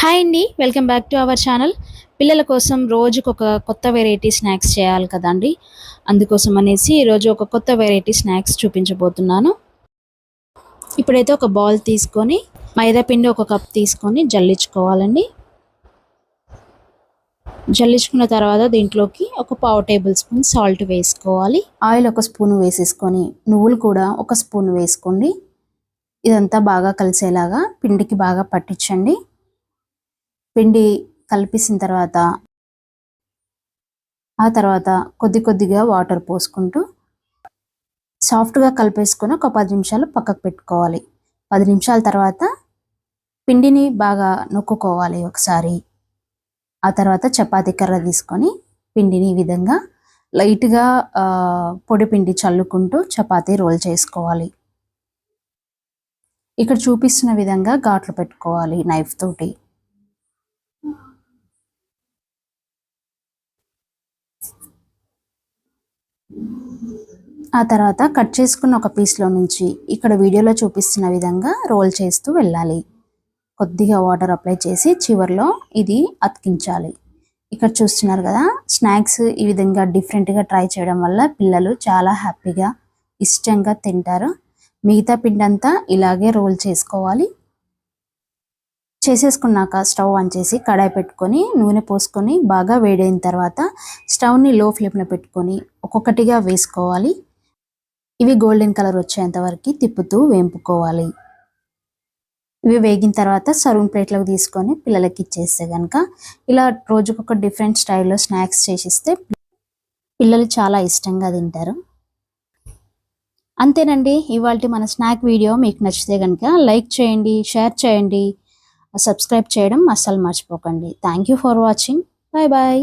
Hi అండి welcome back to our channel పిల్లల కోసం రోజుకు ఒక కొత్త వెరైటీ స్నాక్స్ చేయాలి కదండి. అందుకోసం అనేసి ఈరోజు ఒక కొత్త వెరైటీ స్నాక్స్ చూపించబోతున్నాను. ఇప్పుడైతే ఒక బౌల్ తీసుకొని మైదాపిండి ఒక కప్ తీసుకొని జల్లించుకోవాలండి. జల్లించుకున్న తర్వాత దీంట్లోకి ఒక పావు టేబుల్ స్పూన్ సాల్ట్ వేసుకోవాలి. ఆయిల్ ఒక స్పూన్ వేసేసుకొని నువ్వులు కూడా ఒక స్పూన్ వేసుకోండి. ఇదంతా బాగా కలిసేలాగా పిండికి బాగా పట్టించండి. పిండి కలిపేసిన తర్వాత ఆ తర్వాత కొద్ది కొద్దిగా వాటర్ పోసుకుంటూ సాఫ్ట్గా కలిపేసుకొని ఒక పది నిమిషాలు పక్కకు పెట్టుకోవాలి. పది నిమిషాల తర్వాత పిండిని బాగా నొక్కుకోవాలి ఒకసారి. ఆ తర్వాత చపాతీ కర్ర తీసుకొని పిండిని ఈ విధంగా లైట్గా పొడి పిండి చల్లుకుంటూ చపాతీ రోల్ చేసుకోవాలి. ఇక్కడ చూపిస్తున్న విధంగా ఘాట్లు పెట్టుకోవాలి నైఫ్ తోటి. ఆ తర్వాత కట్ చేసుకున్న ఒక పీస్లో నుంచి ఇక్కడ వీడియోలో చూపిస్తున్న విధంగా రోల్ చేస్తూ వెళ్ళాలి. కొద్దిగా వాటర్ అప్లై చేసి చివరిలో ఇది అతికించాలి. ఇక్కడ చూస్తున్నారు కదా స్నాక్స్ ఈ విధంగా డిఫరెంట్గా ట్రై చేయడం వల్ల పిల్లలు చాలా హ్యాపీగా ఇష్టంగా తింటారు. మిగతా పిండి అంతా ఇలాగే రోల్ చేసుకోవాలి. చేసేసుకున్నాక స్టవ్ ఆన్ చేసి కడాయి పెట్టుకొని నూనె పోసుకొని బాగా వేడైన తర్వాత స్టవ్ని లో ఫ్లేమ్లో పెట్టుకొని ఒక్కొక్కటిగా వేసుకోవాలి. ఇవి గోల్డెన్ కలర్ వచ్చేంత వరకు తిప్పుతూ వేంపుకోవాలి. ఇవి వేగిన తర్వాత సర్వింగ్ ప్లేట్లోకి తీసుకొని పిల్లలకి ఇచ్చేస్తే కనుక ఇలా రోజుకొక డిఫరెంట్ స్టైల్లో స్నాక్స్ చేసిస్తే పిల్లలు చాలా ఇష్టంగా తింటారు. అంతేనండి ఇవాళ మన స్నాక్ వీడియో మీకు నచ్చితే కనుక లైక్ చేయండి షేర్ చేయండి సబ్స్క్రైబ్ చేయడం అస్సలు మర్చిపోకండి. Thank you for watching. Bye bye.